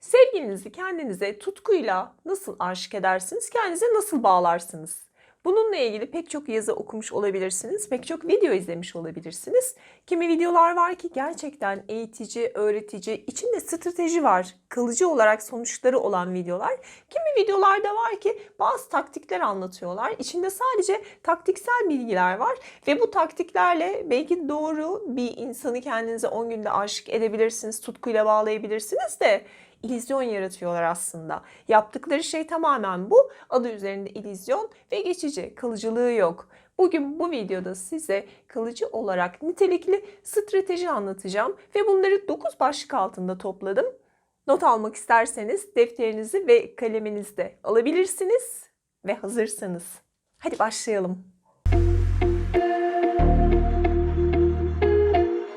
Sevgilinizi kendinize tutkuyla nasıl aşık edersiniz? Kendinize nasıl bağlarsınız? Bununla ilgili pek çok yazı okumuş olabilirsiniz, pek çok video izlemiş olabilirsiniz. Kimi videolar var ki gerçekten eğitici, öğretici, içinde strateji var, kalıcı olarak sonuçları olan videolar. Kimi videolarda var ki bazı taktikler anlatıyorlar. İçinde sadece taktiksel bilgiler var ve bu taktiklerle belki doğru bir insanı kendinize 10 günde aşık edebilirsiniz, tutkuyla bağlayabilirsiniz de illüzyon yaratıyorlar aslında. Yaptıkları şey tamamen bu. Adı üzerinde illüzyon ve geçici, kalıcılığı yok. Bugün bu videoda size kalıcı olarak nitelikli strateji anlatacağım ve bunları 9 başlık altında topladım. Not almak isterseniz defterinizi ve kaleminizi de alabilirsiniz ve hazırsanız. Hadi başlayalım.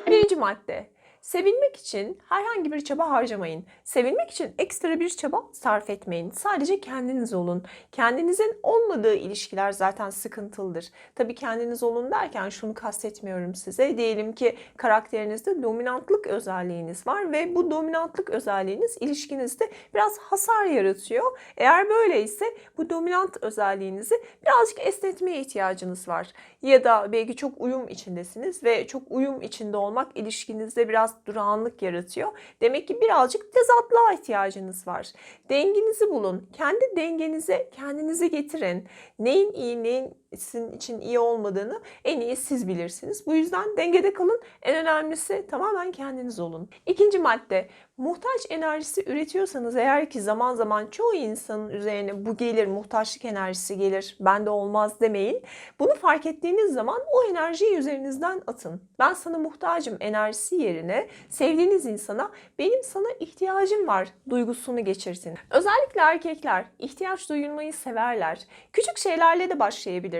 Birinci madde. Sevilmek için herhangi bir çaba harcamayın. Sevilmek için ekstra bir çaba sarf etmeyin. Sadece kendiniz olun. Kendinizin olmadığı ilişkiler zaten sıkıntılıdır. Tabii kendiniz olun derken şunu kastetmiyorum size. Diyelim ki karakterinizde dominantlık özelliğiniz var ve bu dominantlık özelliğiniz ilişkinizde biraz hasar yaratıyor. Eğer böyleyse bu dominant özelliğinizi birazcık esnetmeye ihtiyacınız var. Ya da belki çok uyum içindesiniz ve çok uyum içinde olmak ilişkinizde biraz durağanlık yaratıyor. Demek ki birazcık tezatlığa ihtiyacınız var. Dengenizi bulun. Kendi dengenize kendinizi getirin. Neyin iyi, neyin sizin için iyi olmadığını en iyi siz bilirsiniz. Bu yüzden dengede kalın. En önemlisi tamamen kendiniz olun. İkinci madde, muhtaç enerjisi üretiyorsanız eğer ki zaman zaman çoğu insanın üzerine bu gelir, muhtaçlık enerjisi gelir, bende olmaz demeyin. Bunu fark ettiğiniz zaman o enerjiyi üzerinizden atın. Ben sana muhtacım enerjisi yerine sevdiğiniz insana benim sana ihtiyacım var duygusunu geçirsin. Özellikle erkekler ihtiyaç duyulmayı severler. Küçük şeylerle de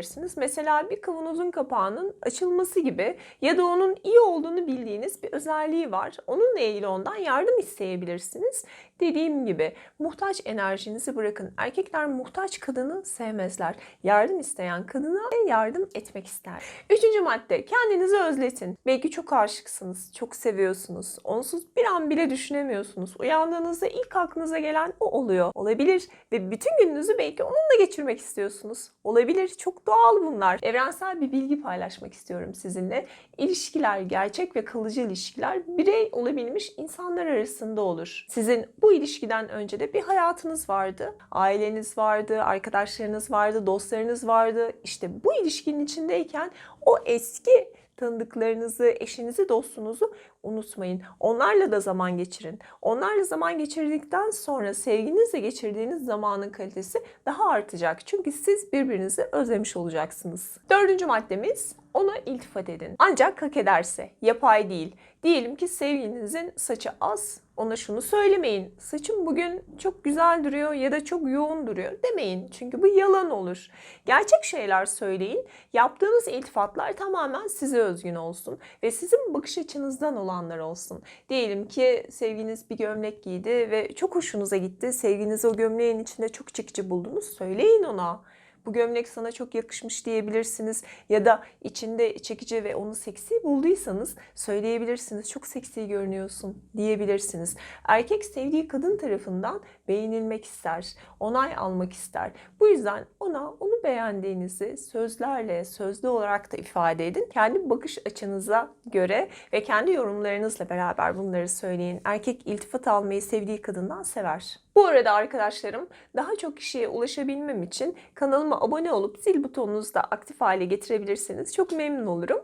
başlayabilirsiniz. Mesela bir kavanozun kapağının açılması gibi ya da onun iyi olduğunu bildiğiniz bir özelliği var. Onunla ilgili ondan yardım isteyebilirsiniz. Dediğim gibi muhtaç enerjinizi bırakın. Erkekler muhtaç kadını sevmezler. Yardım isteyen kadına yardım etmek ister. Üçüncü madde kendinizi özletin. Belki çok aşıksınız, çok seviyorsunuz. Onsuz bir an bile düşünemiyorsunuz. Uyandığınızda ilk aklınıza gelen o oluyor. Olabilir ve bütün gününüzü belki onunla geçirmek istiyorsunuz. Olabilir. Çok doğal bunlar. Evrensel bir bilgi paylaşmak istiyorum sizinle. İlişkiler, gerçek ve kalıcı ilişkiler birey olabilmiş insanlar arasında olur. Sizin bu ilişkiden önce de bir hayatınız vardı. Aileniz vardı, arkadaşlarınız vardı, dostlarınız vardı. İşte bu ilişkinin içindeyken o eski tanıdıklarınızı, eşinizi, dostunuzu unutmayın. Onlarla da zaman geçirin. Onlarla zaman geçirdikten sonra sevginizle geçirdiğiniz zamanın kalitesi daha artacak. Çünkü siz birbirinizi özlemiş olacaksınız. Dördüncü maddemiz ona iltifat edin. Ancak hak ederse, yapay değil. Diyelim ki sevgilinizin saçı az, ona şunu söylemeyin. Saçım bugün çok güzel duruyor ya da çok yoğun duruyor demeyin. Çünkü bu yalan olur. Gerçek şeyler söyleyin. Yaptığınız iltifatlar tamamen size özgün olsun ve sizin bakış açınızdan olanlar olsun. Diyelim ki sevginiz bir gömlek giydi ve çok hoşunuza gitti. Sevginizi o gömleğin içinde çok çekici buldunuz. Söyleyin ona bu gömlek sana çok yakışmış diyebilirsiniz. Ya da içinde çekici ve onu seksi bulduysanız söyleyebilirsiniz. Çok seksi görünüyorsun diyebilirsiniz. Erkek sevdiği kadın tarafından beğenilmek ister, onay almak ister. Bu yüzden ona onu beğendiğinizi sözlerle, sözlü olarak da ifade edin. Kendi bakış açınıza göre ve kendi yorumlarınızla beraber bunları söyleyin. Erkek iltifat almayı sevdiği kadından sever. Bu arada arkadaşlarım daha çok kişiye ulaşabilmem için kanalıma abone olup zil butonunuzu da aktif hale getirebilirseniz çok memnun olurum.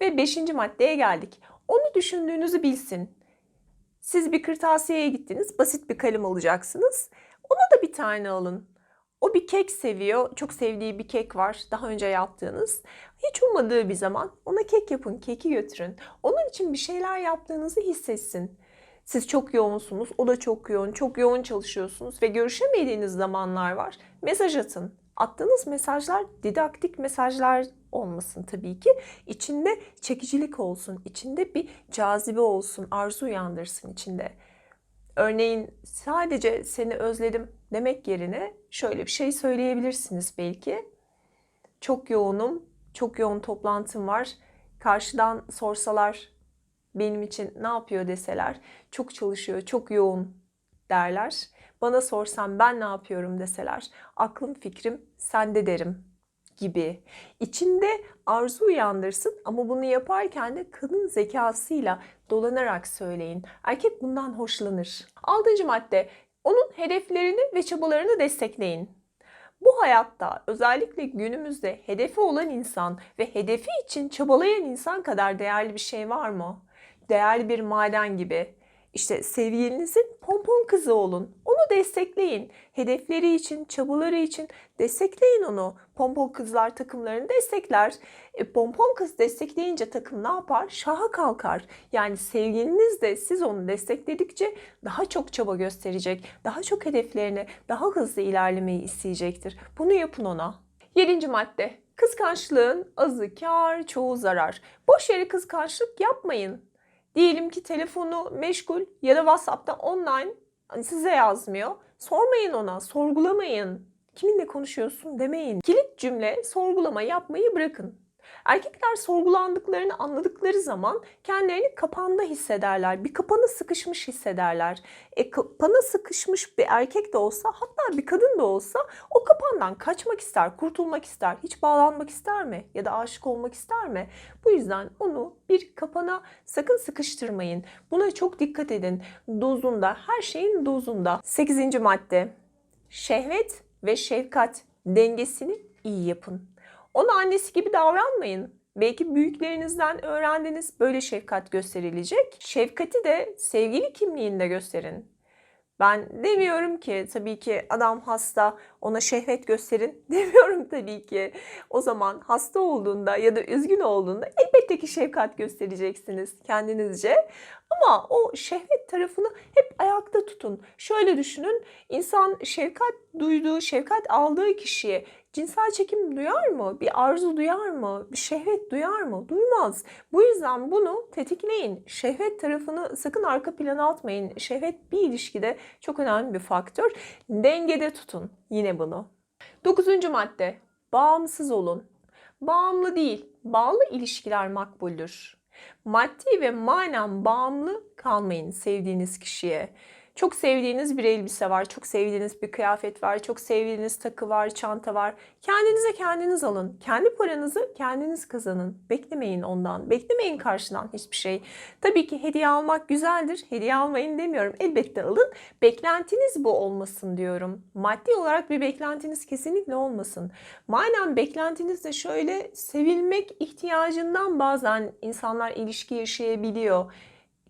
Ve 5. maddeye geldik. Onu düşündüğünüzü bilsin. Siz bir kırtasiyeye gittiniz, basit bir kalem alacaksınız. Ona da bir tane alın. O bir kek seviyor, çok sevdiği bir kek var daha önce yaptığınız. Hiç ummadığı bir zaman ona kek yapın, keki götürün. Onun için bir şeyler yaptığınızı hissetsin. Siz çok yoğunsunuz, o da çok yoğun, çok yoğun çalışıyorsunuz ve görüşemediğiniz zamanlar var. Mesaj atın. Attığınız mesajlar didaktik mesajlar olmasın tabii ki. İçinde çekicilik olsun, içinde bir cazibe olsun, arzu uyandırsın içinde. Örneğin sadece seni özledim demek yerine şöyle bir şey söyleyebilirsiniz belki. Çok yoğunum, çok yoğun toplantım var. Karşıdan sorsalar benim için ne yapıyor deseler çok çalışıyor, çok yoğun derler. Bana sorsan ben ne yapıyorum deseler, aklım fikrim sende derim gibi. İçinde arzu uyandırsın ama bunu yaparken de kadın zekasıyla dolanarak söyleyin. Erkek bundan hoşlanır. Altıncı madde, onun hedeflerini ve çabalarını destekleyin. Bu hayatta özellikle günümüzde hedefi olan insan ve hedefi için çabalayan insan kadar değerli bir şey var mı? Değerli bir maden gibi. İşte sevgilinizin pompon kızı olun. Onu destekleyin. Hedefleri için, çabaları için destekleyin onu. Pompon kızlar takımlarını destekler. E, pompon kız destekleyince takım ne yapar? Şaha kalkar. Yani sevgiliniz de siz onu destekledikçe daha çok çaba gösterecek. Daha çok hedeflerine daha hızlı ilerlemeyi isteyecektir. Bunu yapın ona. Yedinci madde. Kıskançlığın azı kar, çoğu zarar. Boş yere kıskançlık yapmayın. Diyelim ki telefonu meşgul ya da WhatsApp'ta online hani size yazmıyor. Sormayın ona, sorgulamayın. Kiminle konuşuyorsun demeyin. Kilit cümle sorgulama yapmayı bırakın. Erkekler sorgulandıklarını anladıkları zaman kendilerini kapanda hissederler. Bir kapana sıkışmış hissederler. E kapana sıkışmış bir erkek de olsa hatta bir kadın da olsa o kapandan kaçmak ister, kurtulmak ister. Hiç bağlanmak ister mi? Ya da aşık olmak ister mi? Bu yüzden onu bir kapana sakın sıkıştırmayın. Buna çok dikkat edin. Dozunda, her şeyin dozunda. Sekizinci madde. Şehvet ve şefkat dengesini iyi yapın. Ona annesi gibi davranmayın. Belki büyüklerinizden öğrendiniz böyle şefkat gösterilecek. Şefkati de sevgili kimliğinde gösterin. Ben demiyorum ki tabii ki adam hasta ona şehvet gösterin demiyorum tabii ki. O zaman hasta olduğunda ya da üzgün olduğunda elbette ki şefkat göstereceksiniz kendinizce. Ama o şehvet tarafını hep ayakta tutun. Şöyle düşünün insan şefkat duyduğu, şefkat aldığı kişiye cinsel çekim duyar mı? Bir arzu duyar mı? Bir şehvet duyar mı? Duymaz. Bu yüzden bunu tetikleyin. Şehvet tarafını sakın arka plana atmayın. Şehvet bir ilişkide çok önemli bir faktör. Dengede tutun yine bunu. Dokuzuncu madde. Bağımsız olun. Bağımlı değil, bağlı ilişkiler makbuldür. Maddi ve manen bağımlı kalmayın sevdiğiniz kişiye. Çok sevdiğiniz bir elbise var, çok sevdiğiniz bir kıyafet var, çok sevdiğiniz takı var, çanta var. Kendinize kendiniz alın. Kendi paranızı kendiniz kazanın. Beklemeyin ondan. Beklemeyin karşıdan hiçbir şey. Tabii ki hediye almak güzeldir. Hediye almayın demiyorum. Elbette alın. Beklentiniz bu olmasın diyorum. Maddi olarak bir beklentiniz kesinlikle olmasın. Manen beklentiniz de şöyle sevilmek ihtiyacından bazen insanlar ilişki yaşayabiliyor.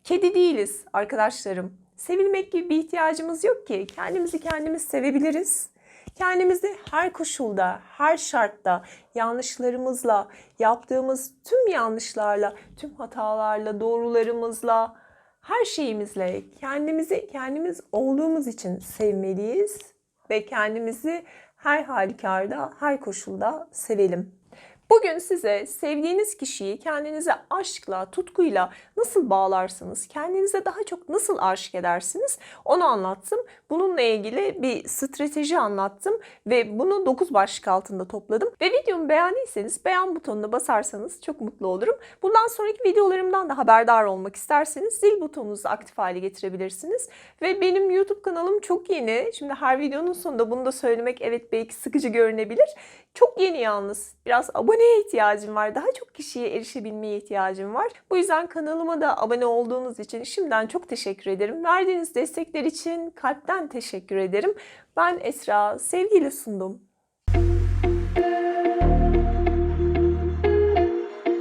Kedi değiliz arkadaşlarım. Sevilmek gibi bir ihtiyacımız yok ki. Kendimizi kendimiz sevebiliriz. Kendimizi her koşulda, her şartta, yanlışlarımızla, yaptığımız tüm yanlışlarla, tüm hatalarla, doğrularımızla, her şeyimizle kendimizi kendimiz olduğumuz için sevmeliyiz ve kendimizi her halükarda, her koşulda sevelim. Bugün size sevdiğiniz kişiyi kendinize aşkla, tutkuyla nasıl bağlarsınız, kendinize daha çok nasıl aşık edersiniz onu anlattım. Bununla ilgili bir strateji anlattım ve bunu 9 başlık altında topladım. Ve videomu beğendiyseniz beğen butonuna basarsanız çok mutlu olurum. Bundan sonraki videolarımdan da haberdar olmak isterseniz zil butonunuzu aktif hale getirebilirsiniz. Ve benim YouTube kanalım çok yeni. Şimdi her videonun sonunda bunu da söylemek evet belki sıkıcı görünebilir. Çok yeni yalnız. Biraz aboneye ihtiyacım var. Daha çok kişiye erişebilmeye ihtiyacım var. Bu yüzden kanalıma da abone olduğunuz için şimdiden çok teşekkür ederim. Verdiğiniz destekler için kalpten teşekkür ederim. Ben Esra, sevgiyle sundum.